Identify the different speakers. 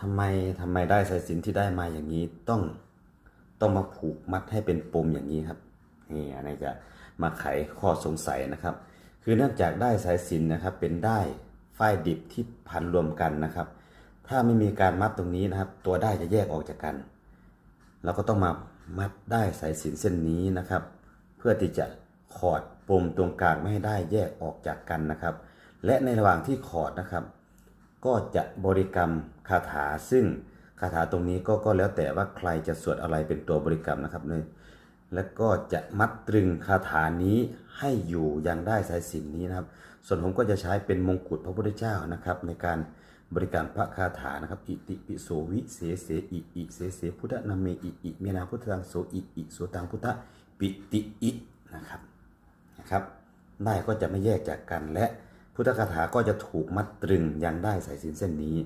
Speaker 1: ทำไมทำไมได้สายสินที่ได้มาอย่างนี้ต้องต้องมาผูกมัดให้เป็นปมอย่างนี้ครับนี่อันนี้จะมาไขข้อสงสัยนะครับ คือเนื่องจากได้สายสินนะครับ เป็นได้ฝ้ายดิบที่พันรวมกันนะครับ ถ้าไม่มีการมัดตรงนี้นะครับ ตัวได้จะแยกออกจากกันเราก็ต้องมามัดได้สายสินเส้นนี้นะครับ เพื่อที่จะขอดปมตรงกลางไม่ให้ได้แยกออกจากกันนะครับ และในระหว่างที่ขอดนะครับ ก็จะบริกรรมคาถาซึ่งคาถาตรงนี้ก็ก็แล้วแต่ว่าใครจะสวดอะไรเป็นตัวบริกรรมนะครับเลยแล้วก็จะมัดตรึงคาถานี้ให้อยู่ยังได้สายสินนี้นะครับ ส่วนผมก็จะใช้เป็นมงกุฎพระพุทธเจ้านะครับ ในการบริกรรพระคาถานะครับ อิติปิโสวิเสเสอิอิเสเสพุทธนาเมอิอิเมนาพุทธังโสอิอิโสตังพุทธปิติอินะครับนะครับ ได้ก็จะไม่แยกจากกันและ พุทธคาถาก็จะถูกมัดตรึงยังได้สายสินเส้นนี้